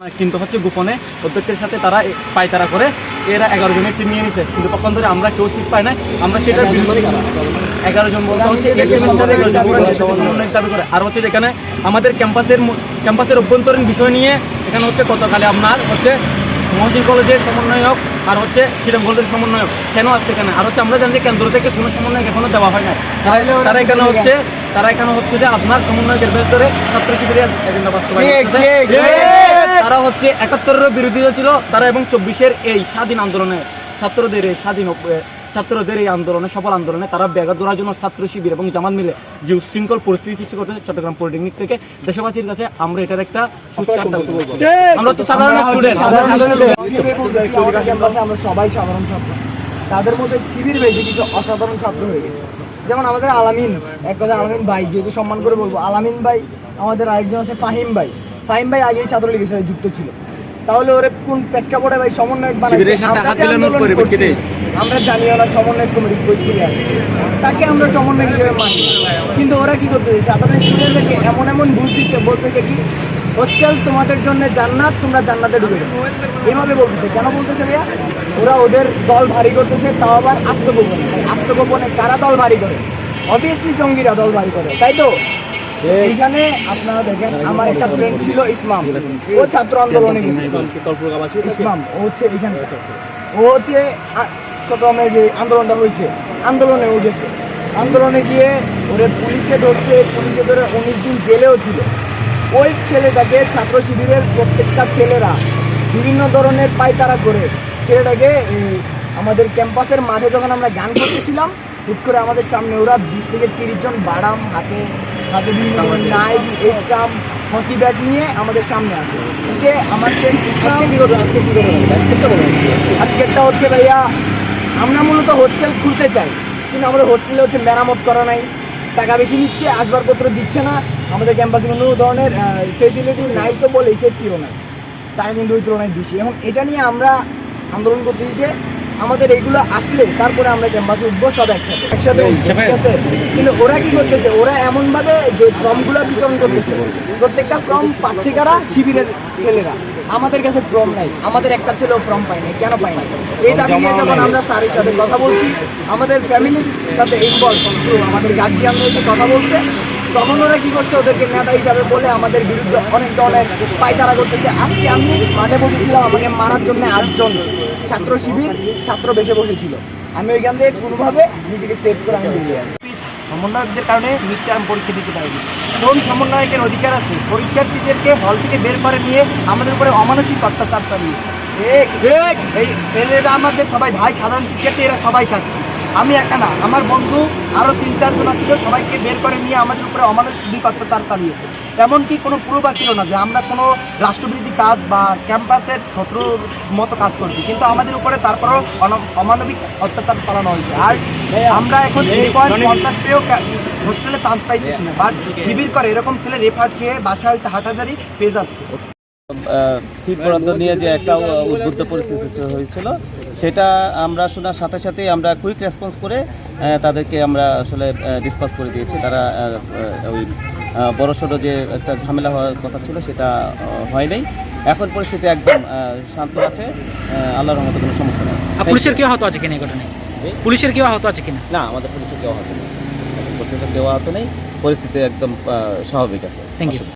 কিন্তু হচ্ছে গোপনে অধ্যক্ষের সাথে তারা পায়তারা করে। এরা এগারো জনের সিট নিয়ে নিছে। কিন্তু পক্ষান্তরে আমরা কেউ সিট পাই না আমরা সেটার বিরুদ্ধে এগারো জন বলতে হচ্ছে করে? দাবি করে? আর হচ্ছে যেখানে আমাদের ক্যাম্পাসের ক্যাম্পাসের অভ্যন্তরীণ বিষয় নিয়ে এখানে হচ্ছে গতকালে আপনার হচ্ছে মহসিন কলেজের সমন্বয়ক আর হচ্ছে চিরাং কলেজের সমন্বয়ক কেন আসছে এখানে? আর হচ্ছে আমরা জানি যে কেন্দ্র থেকে কোনো সমন্বয়ক এখনও দেওয়া হয় না তারা এখানে হচ্ছে তারা এখানে হচ্ছে যে আপনার সমন্বয়কের ভেতরে ছাত্র শিবিরের এজেন্ডা বাস্তবায়ন তারা হচ্ছে একাত্তরের বিরোধীরা ছিল তারা এবং চব্বিশের এই স্বাধীন আন্দোলনে ছাত্রদের এই স্বাধীন ছাত্রদের এই আন্দোলনে সফল আন্দোলনে তারা ব্যাঘাত ধরার জন্য ছাত্র শিবির এবং জামাত মিলে যে উশৃঙ্খল পরিস্থিতি সৃষ্টি করতেছে চট্টগ্রাম পলিটেকনিক থেকে দেশবাসীর কাছে আমরা এটার একটা। আমরা হচ্ছে সাধারণ আমরা সবাই সাধারণ ছাত্র। তাদের মধ্যে শিবির বেশি কিছু অসাধারণ ছাত্র হয়ে গেছে। যেমন আমাদের আলামিন এক কথা আলামিন ভাই যেহেতু সম্মান করে বলব আলামিন ভাই আমাদের আরেকজন আছে ফাহিম ভাই। ফাহিম ভাই আগেই ছাত্রলীগের সাথে যুক্ত ছিল। তাহলে ওরে কোন প্রেক্ষাপটে ভাই সমন্বয়ক বানাইছে? আমরা হাত যে মিলানোর আন্দোলন পরিপ্রেক্ষিতে। করছি, আমরা জানিও না সমন্বয় কমিটি করে আছে। তাকে আমরা সমন্বয় হিসেবে মানি। কিন্তু ওরা কি করতেছে সাধারণ স্টুডেন্টদেরকে এমন এমন বুঝ দিচ্ছে বলতেছে কি হোস্টেল তোমাদের জন্য জান্নাত তোমরা জান্নাতে ঢুকে এভাবে বলতেছে। কেন বলতেছে ভাইয়া? ওরা ওদের দল ভারী করতেছে তাও আবার আত্মগোপনে। আত্মগোপনে কারা দল ভারী করে? অবভিয়াসলি জঙ্গিরা দল ভারী করে তাই তো? এইখানে আপনারা দেখেন, আমার একটা ফ্রেন্ড ছিল ইসমাম। ও ছাত্র আন্দোলনে গেছে। ইসমাম, ও হচ্ছে এখানে ও হচ্ছে চট্টগ্রামে যে আন্দোলনটা হয়েছে আন্দোলনে ও গেছে। আন্দোলনে গিয়ে ওরে পুলিশে ধরছে, পুলিশে ধরে উনিশ দিন জেলেও ছিল। ওই ছেলেটাকে ছাত্র শিবিরের প্রত্যেকটা ছেলেরা বিভিন্ন ধরনের পায়তারা করে ছেলেটাকে আমাদের ক্যাম্পাসের মাঠে যখন আমরা গান করতেছিলাম, হুট করে আমাদের সামনে ওরা বিশ থেকে তিরিশ জন বাড়াম, হাতে হাতে নাইট স্টাম্প হকি ব্যাট নিয়ে আমাদের সামনে আসে। সে আমার ফ্রেন্ড ইসলাম কি করবে? আজকে কি আজকেরটা হচ্ছে ভাইয়া আমরা মূলত হোস্টেল খুলতে চাই। কিন্তু আমাদের হোস্টেলে হচ্ছে মেরামত করা নাই। টাকা বেশি নিচ্ছে আসবাবপত্র দিচ্ছে না। আমাদের ক্যাম্পাসে কোনো ধরনের ফেসিলিটি নাই তো বলে সেফটিও নাই। টাকা কিন্তু ওই তুলনায় বেশি। এবং এটা নিয়ে আমরা আন্দোলন করতে যে আমাদের এইগুলো আসলে তারপরে আমরা ক্যাম্পাসে উঠবো সব একসাথে। একসাথে ঠিক আছে? কিন্তু ওরা কি করতেছে? ওরা এমন ভাবে যে ফর্মগুলো বিতরণ করতেছে প্রত্যেকটা ফর্ম পাচ্ছে কারা শিবিরের ছেলেরা। আমাদের কাছে ফর্ম নাই আমাদের একটা ছেলেও ফর্ম পাই নাই কেন পাই না এই দাবি নিয়ে যখন আমরা স্যারের সাথে কথা বলছি আমাদের ফ্যামিলির সাথে ইনভলভ কিছু আমাদের গার্জিয়ানদের এসে কথা বলছে তখন ওরা কি করছে? ওদেরকে নেতা হিসাবে বলে আমাদের বিরুদ্ধে অনেক ধরনের পায়তারা করতেছে। আজকে আমি মাঠে বসেছিলাম আমাকে মারার জন্য আটজন ছাত্র শিবির ছাত্র বেশে বসেছিল। আমি ওইখান থেকে কোনোভাবে নিজেকে সেভ করে আমি বেরিয়ে আসি। সমন্বয়কদের কারণে মিড টার্ম পরীক্ষা দিতে পারিনি। কোন সমন্বয়কের অধিকার আছে? পরীক্ষার্থীদেরকে হল থেকে বের করে নিয়ে আমাদের উপরে অমানসিক অত্যাচার চালিয়েছে। এই এরা আমাদের সবাই ভাই সাধারণ শিক্ষার্থী এরা সবাই ছাত্রী। আমি একা না আমার বন্ধু আরও তিন চারজন ছিল সবাইকে বের করে নিয়ে আমাদের উপরে অমানবিক অত্যাচার চালিয়েছে। এমনকি কোনো পূর্বাভাস ছিল না যে আমরা কোনো রাষ্ট্রবিরোধী কাজ বা ক্যাম্পাসের শত্রুর মতো কাজ করছি। কিন্তু আমাদের উপরে তারপরও অমানবিক অত্যাচার চালানো হয়েছে। আর আমরা এখন পঞ্চাশ পেয়েও হোস্টেলে চান্স পাইতেছি না। বাট শিবির করে এরকম ছেলে রেফার খেয়ে বাসা হয়েছে হাটাজারি পেয়ে যাচ্ছে সিট বরাদ্দ নিয়ে যে একটা উদ্বুদ্ধ পরিস্থিতি সৃষ্টি হয়েছিল সেটা আমরা শোনার সাথে সাথে আমরা কুইক রেসপন্স করে তাদেরকে আমরা আসলে ডিসপাস করে দিয়েছি। তারা ওই বড় সড়ো যে একটা ঝামেলা হওয়ার কথা ছিল সেটা আহ, হয় নাই। এখন পরিস্থিতি একদম শান্ত আছে। আল্লাহর রহমতে কোনো সমস্যা নেই। পুলিশের কেউ আহত আছে কিনা এই ঘটনায়? পুলিশের কেউ আহত আছে কিনা? না আমাদের পুলিশের কেউ আহত নেই। পর্যন্ত কেউ আহত নেই। পরিস্থিতি একদম স্বাভাবিক আছে। Thank you.